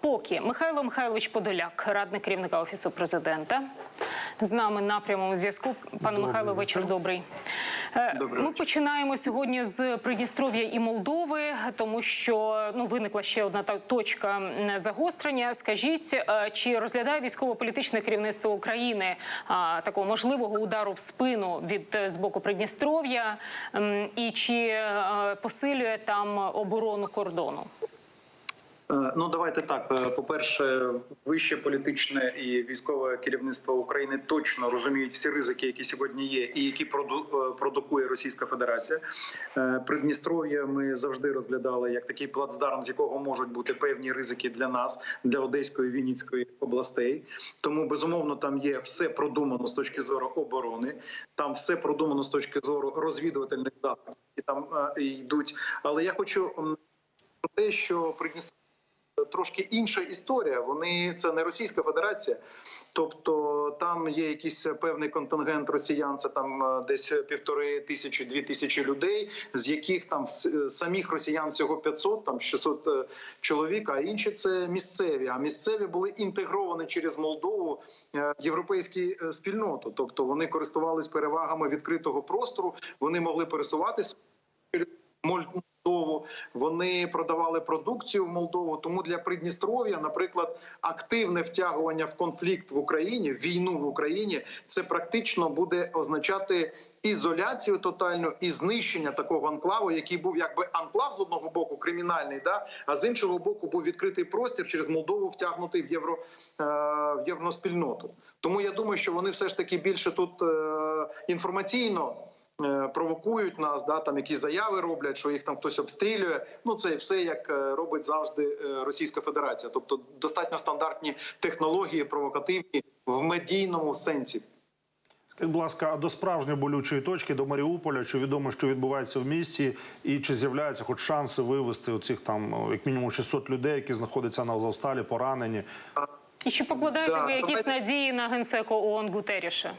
Поки Михайло Михайлович Подоляк, радник керівника офісу президента, з нами на прямому зв'язку. Пане Михайло, вечір добрий. Е, Добрий Ми починаємо сьогодні з Придністров'я і Молдови, тому що ну виникла ще одна та точка загострення. Скажіть, е, чи розглядає військово-політичне керівництво України а, такого можливого удару в спину від е, з боку Придністров'я, і чи е, посилює там оборону кордону? Е, Ну давайте так. Е, По-перше, вище політичне і військове керівництво України точно розуміють всі ризики, які сьогодні є, і які е, продукує Російська Федерація. Придністров'я ми завжди розглядали як такий плацдарм, з якого можуть бути певні ризики для нас, для Одеської Вінницької областей. Тому безумовно там є все продумано з точки зору оборони. Там все продумано з точки зору розвідувальних заходів, які там йдуть. Але я хочу про те, що Придністров'я трошки інша історія. Вони це не Російська Федерація, тобто там є якийсь певний контингент росіян. Це там е, десь півтори тисячі, дві тисячі людей, з яких там с- самих росіян всього 500, там 600 е, чоловік. А інші це місцеві. А місцеві були інтегровані через Молдову е, європейську е, спільноту. Тобто вони користувались перевагами відкритого простору. Вони могли пересуватись. Молдову. Вони продавали продукцію в Молдову. Тому для Придністров'я, наприклад, активне втягування в конфлікт в Україні, в війну в Україні, це практично буде означати ізоляцію тотальну і знищення такого анклаву, який був якби анклав з одного боку кримінальний, да а з іншого боку був відкритий простір через Молдову, втягнутий в євро е, в євроспільноту. Тому я думаю, що вони все ж таки більше тут е, інформаційно провокують нас, да там якісь заяви роблять, що їх там хтось обстрілює. Ну це все як е, робить завжди е, Російська Федерація, тобто достатньо стандартні технології, провокативні в медійному сенсі. Скажіть, будь ласка, а до справжньої болючої точки до Маріуполя, чи відомо, що відбувається в місті, і чи з'являються хоч шанси вивести оцих там як мінімум 600 людей, які знаходяться на Азовсталі, поранені? І чи покладаєте Да, ви якісь надії на генсеку ООН Гутеріша?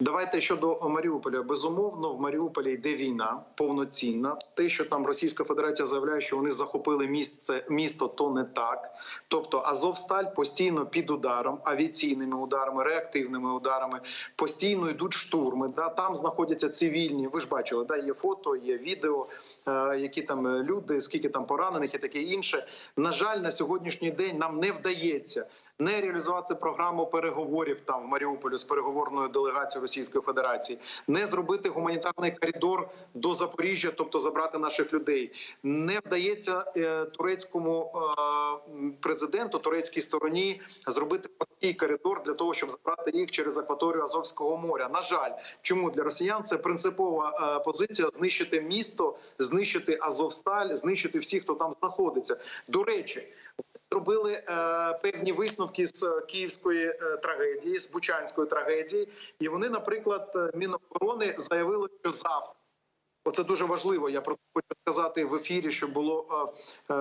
Давайте щодо Маріуполя. Безумовно, в Маріуполі йде війна повноцінна. Те, що там Російська Федерація заявляє, що вони захопили місце місто, то не так. Тобто Азовсталь постійно під ударом, авіаційними ударами, реактивними ударами, постійно йдуть штурми. Да, там знаходяться цивільні. Ви ж бачили, да, є фото, є відео, е, які там люди, скільки там поранених і таке інше. На жаль, на сьогоднішній день нам не вдається не реалізувати програму переговорів там в Маріуполі з переговорною делегацією Російської Федерації, не зробити гуманітарний коридор до Запоріжжя, тобто забрати наших людей. Не вдається е, турецькому е, президенту, турецькій стороні зробити такий коридор для того, щоб забрати їх через акваторію Азовського моря. На жаль, чому для росіян це принципова е, позиція знищити місто, знищити Азовсталь, знищити всіх, хто там знаходиться. До речі зробили е, певні висновки з е, київської е, трагедії, з бучанської трагедії, і вони, наприклад, Міноборони заявили, що завтра. Оце дуже важливо. Я про це хочу сказати в ефірі, щоб було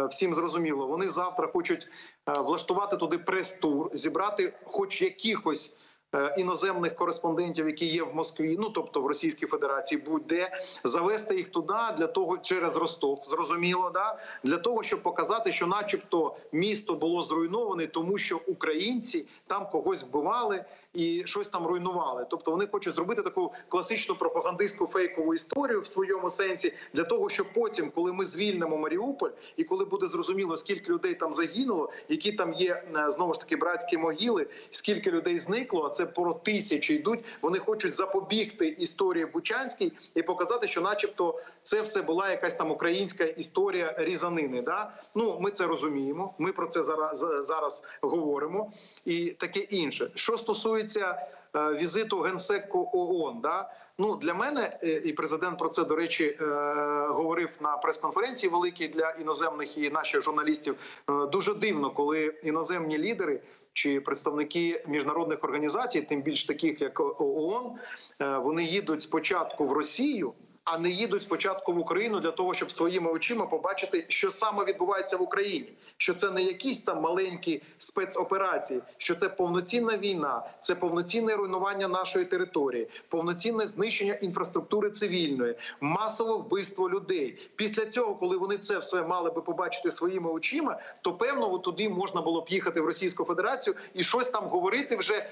всім зрозуміло. Вони завтра хочуть влаштувати туди прес-тур, зібрати хоч якихось. Е, Іноземних кореспондентів, які є в Москві, ну тобто в Російській Федерації, будь-де завести їх туди для того, через Ростов, зрозуміло, да? Для того, щоб показати, що, начебто, місто було зруйноване, тому що українці там когось вбивали і щось там руйнували. Тобто вони хочуть зробити таку класичну пропагандистську фейкову історію в своєму сенсі для того, щоб потім, коли ми звільнимо Маріуполь, і коли буде зрозуміло, скільки людей там загинуло, які там є е, знову ж таки братські могили, скільки людей зникло, а це про тисячі йдуть. Вони хочуть запобігти історії Бучанській і показати, що, начебто, це все була якась там українська історія різанини. Да? Ну ми це розуміємо. Ми про це зараз зараз говоримо, і таке інше. Що стосується е, візиту генсеку ООН, да ну для мене е, і президент про це до речі е, говорив на прес-конференції великій для іноземних і наших журналістів. Дуже дивно, коли іноземні лідери. Чи представники міжнародних організацій, тим більш таких як ООН, вони їдуть спочатку в Росію, а не їдуть спочатку в Україну для того, щоб своїми очима побачити, що саме відбувається в Україні. Що це не якісь там маленькі спецоперації, що це повноцінна війна, це повноцінне руйнування нашої території, повноцінне знищення інфраструктури цивільної, масове вбивство людей. Після цього, коли вони це все мали би побачити своїми очима, то певно туди можна було б їхати в Російську Федерацію і щось там говорити вже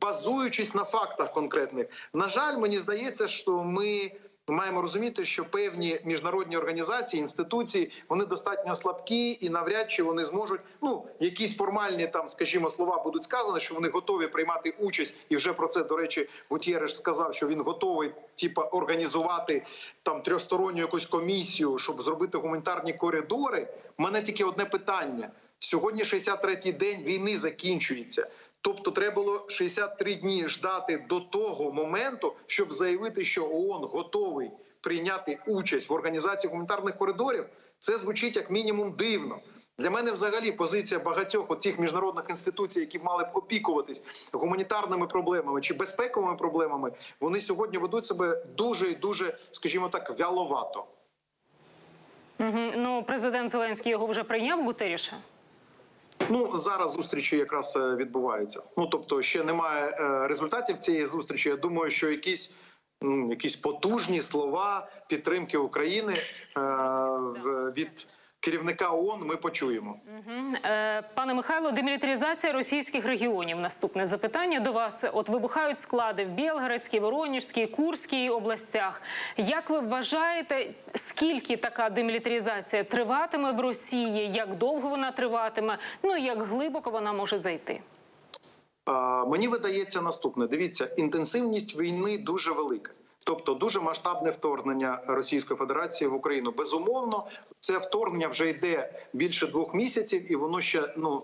базуючись на фактах конкретних. На жаль, мені здається, що ми. Маємо розуміти, що певні міжнародні організації, інституції вони достатньо слабкі, і навряд чи вони зможуть. Ну якісь формальні там, скажімо, слова будуть сказані, що вони готові приймати участь, і вже про це до речі, Гутєреш сказав, що він готовий, типа, організувати там трьохсторонню якусь комісію, щоб зробити гуманітарні коридори. У мене тільки одне питання: сьогодні 63-й день війни закінчується. Тобто треба було 63 дні ждати до того моменту, щоб заявити, що ООН готовий прийняти участь в організації гуманітарних коридорів. Це звучить як мінімум дивно. Для мене взагалі позиція багатьох оцих міжнародних інституцій, які мали б опікуватись гуманітарними проблемами чи безпековими проблемами, вони сьогодні ведуть себе дуже і дуже, скажімо так, вяловато. Мгм. Ну, президент Зеленський його вже прийняв Гутеріша. Ну зараз зустрічі якраз е, відбуваються. Ну тобто, ще немає е, результатів цієї зустрічі. Я думаю, що якісь. Якісь потужні слова підтримки України е, від керівника ООН ми почуємо. Е, Пане Михайло, демілітаризація російських регіонів. Наступне запитання до вас. От вибухають склади в Білгородській, Воронежській, Курській областях. Як ви вважаєте, скільки така демілітаризація триватиме в Росії? Як довго вона триватиме? Ну і як глибоко вона може зайти? Мені видається наступне: дивіться, інтенсивність війни дуже велика. Тобто дуже масштабне вторгнення Російської Федерації в Україну. Безумовно, це вторгнення вже йде більше двох місяців, і воно ще ну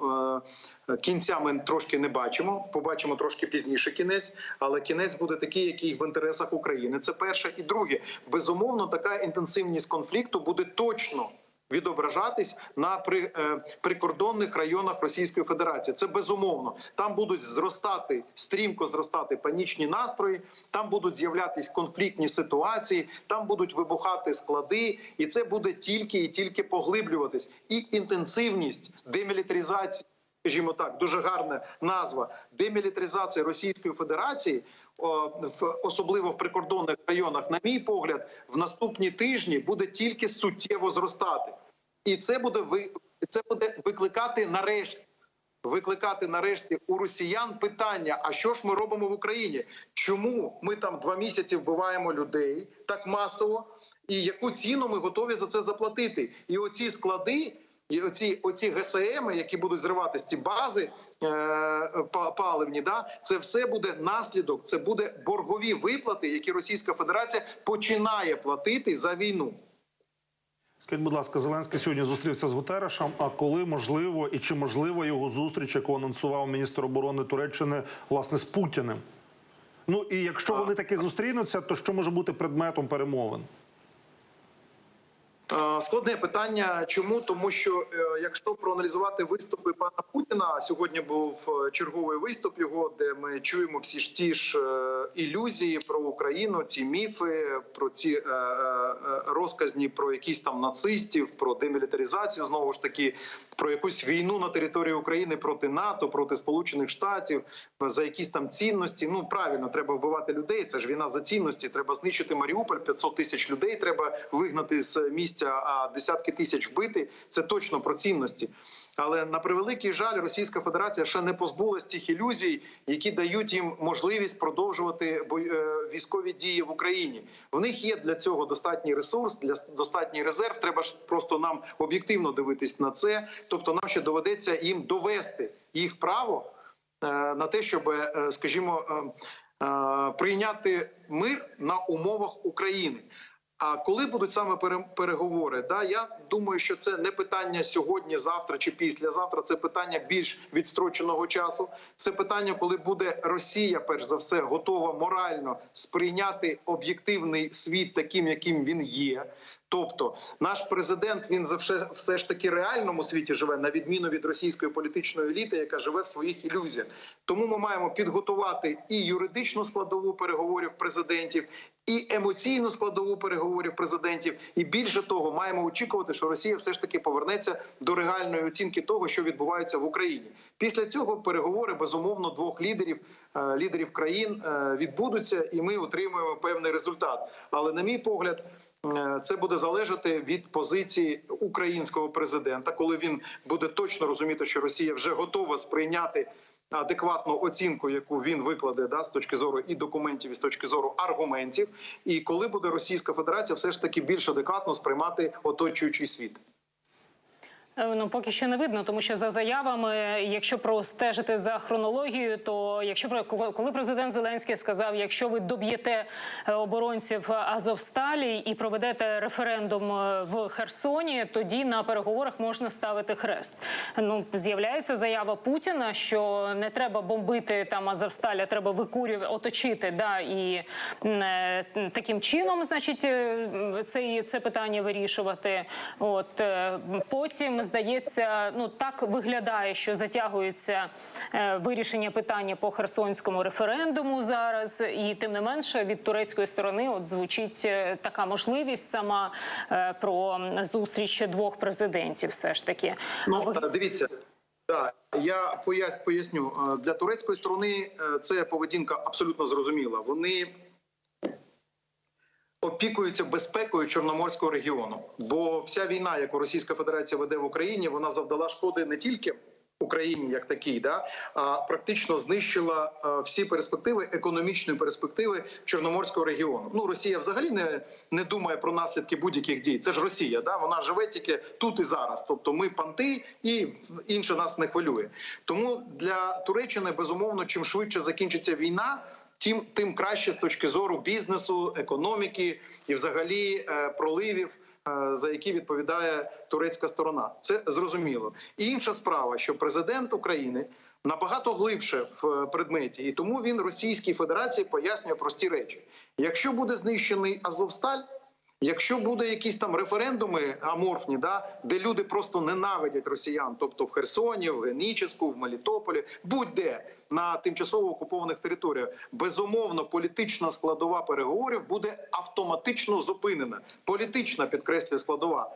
е, кінця ми трошки не бачимо. Побачимо трошки пізніше кінець, але кінець буде такий, який в інтересах України. Це перше і друге. Безумовно, така інтенсивність конфлікту буде точно відображатись на е, прикордонних районах Російської Федерації. Це безумовно. Там будуть зростати стрімко зростати панічні настрої, там будуть з'являтись конфліктні ситуації, там будуть вибухати склади, і це буде тільки і тільки поглиблюватись. І інтенсивність демілітаризації. Скажімо так, дуже гарна назва демілітаризація Російської Федерації, особливо в прикордонних районах, на мій погляд, в наступні тижні буде тільки суттєво зростати, і це буде ви це буде викликати нарешті. Викликати нарешті у росіян питання: а що ж ми робимо в Україні? Чому ми там два місяці вбиваємо людей так масово, і яку ціну ми готові за це заплатити? І оці склади. І оці оці ГСМ, які будуть зриватися, ці бази е, паливні, да це все буде наслідок. Це буде боргові виплати, які Російська Федерація починає платити за війну. Скажіть, будь ласка, Зеленський сьогодні зустрівся з Гутерешем. А коли можливо і чи можливо його зустріч, яку анонсував міністр оборони Туреччини, власне, з Путіним? Ну і якщо вони таки зустрінуться, то що може бути предметом перемовин? Е, Складне питання. Чому тому, що е, якщо проаналізувати виступи пана Путіна, сьогодні був е, черговий виступ його, де ми чуємо всі ж ті ж ілюзії про Україну, ці міфи, про ці розказні про якісь там нацистів, про демілітаризацію, знову ж таки, про якусь війну на території України проти НАТО, проти Сполучених Штатів за якісь там цінності. Ну правильно, треба вбивати людей. Це ж війна за цінності. Треба знищити Маріуполь, 500 тисяч людей треба вигнати з місця, а десятки тисяч вбити. Це точно про цінності. Але на превеликий жаль, Російська Федерація ще не позбулась тих ілюзій, які дають їм можливість продовжувати е, військові дії в Україні. В них є для цього достатній ресурс, для достатній резерв. Треба ж просто нам об'єктивно дивитись на це. Тобто, нам ще доведеться їм довести їх право е, на те, щоб, е, скажімо, прийняти мир на умовах України. А коли будуть саме пере- переговори? Да, я думаю, що це не питання сьогодні, завтра чи післязавтра. Це питання більш відстроченого часу. Це питання, коли буде Росія, перш за все, готова морально сприйняти об'єктивний світ таким, яким він є. Тобто, наш президент він за все, все ж таки реальному світі живе, на відміну від російської політичної еліти, яка живе в своїх ілюзіях. Тому ми маємо підготувати і юридичну складову переговорів президентів, і емоційну складову переговорів. Переговорів президентів. І більше того, маємо очікувати, що Росія все ж таки повернеться до реальної оцінки того, що відбувається в Україні. Після цього переговори безумовно двох лідерів е, лідерів країн е, відбудуться, і ми отримуємо певний результат. Але на мій погляд. е, Це буде залежати від позиції українського президента, коли він буде точно розуміти, що Росія вже готова сприйняти адекватну оцінку, яку він викладе да, з точки зору і документів, і з точки зору аргументів, і коли буде Російська Федерація все ж таки більш адекватно сприймати оточуючий світ. Е, Ну, поки що не видно, тому що за заявами, якщо простежити за хронологією, то якщо коли президент Зеленський сказав, якщо ви доб'єте е, оборонців Азовсталі і проведете референдум е, в Херсоні, тоді на переговорах можна ставити хрест. Ну з'являється заява Путіна, що не треба бомбити там Азовсталь, а треба викурювати, оточити. Да і таким чином, значить, це, це питання вирішувати. От е, здається, ну так виглядає, що затягується е, вирішення питання по херсонському референдуму зараз, і тим не менше від турецької сторони от звучить е, така можливість сама е, про зустріч двох президентів. Все ж таки, Ну дивіться. Так, я пояс, поясню для турецької сторони. Це поведінка абсолютно зрозуміла. Вони опікуються безпекою Чорноморського регіону, бо вся війна, яку Російська Федерація веде в Україні, вона завдала шкоди не тільки. Україні як такій, да а практично знищила е, всі перспективи економічної перспективи Чорноморського регіону. Ну Росія взагалі не, не думає про наслідки будь-яких дій. Це ж Росія, да вона живе тільки тут і зараз. Тобто ми панти, і інше нас не хвилює. Тому для Туреччини безумовно, чим швидше закінчиться війна. Тим тим краще з точки зору бізнесу, економіки і, взагалі, е, проливів, е, за які відповідає турецька сторона. Це зрозуміло. І інша справа, що президент України набагато глибше в е, предметі, і тому він Російській Федерації пояснює прості речі: якщо буде знищений Азовсталь. Якщо буде якісь там референдуми аморфні, да де люди просто ненавидять росіян, тобто в Херсоні, в Геніческу, в Мелітополі, будь-де на тимчасово окупованих територіях, безумовно, політична складова переговорів буде автоматично зупинена. Політична підкреслює складова.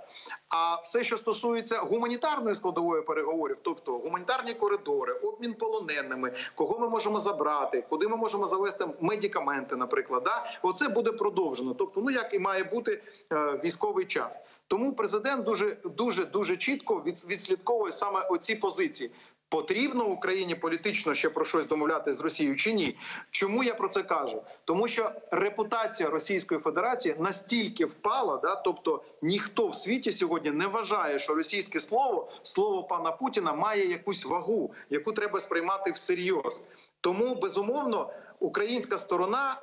А все, що стосується гуманітарної складової переговорів, тобто гуманітарні коридори, обмін полоненими, кого ми можемо забрати, куди ми можемо завести медикаменти, наприклад, да оце буде продовжено. Тобто, ну як і має бути е, військовий час. Тому президент дуже дуже дуже чітко відслідковує саме оці позиції. Потрібно Україні політично ще про щось домовляти з Росією чи ні? Чому я про це кажу? Тому що репутація Російської Федерації настільки впала, да, тобто ніхто в світі сьогодні не вважає, що російське слово, слово пана Путіна, має якусь вагу, яку треба сприймати всерйоз. Тому безумовно українська сторона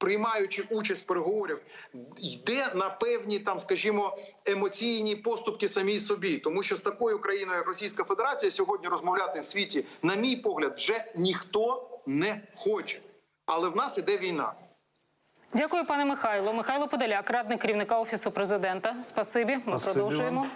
приймаючи участь в переговорів, йде на певні там, скажімо, емоційні поступки самій собі, тому що з такою країною, як Російська Федерація, сьогодні розмовляти в світі, на мій погляд, вже ніхто не хоче. Але в нас іде війна. Дякую, пане Михайло. Михайло Подоляк, радник керівника офісу президента. Спасибі. Ми Спасибі продовжуємо. вам.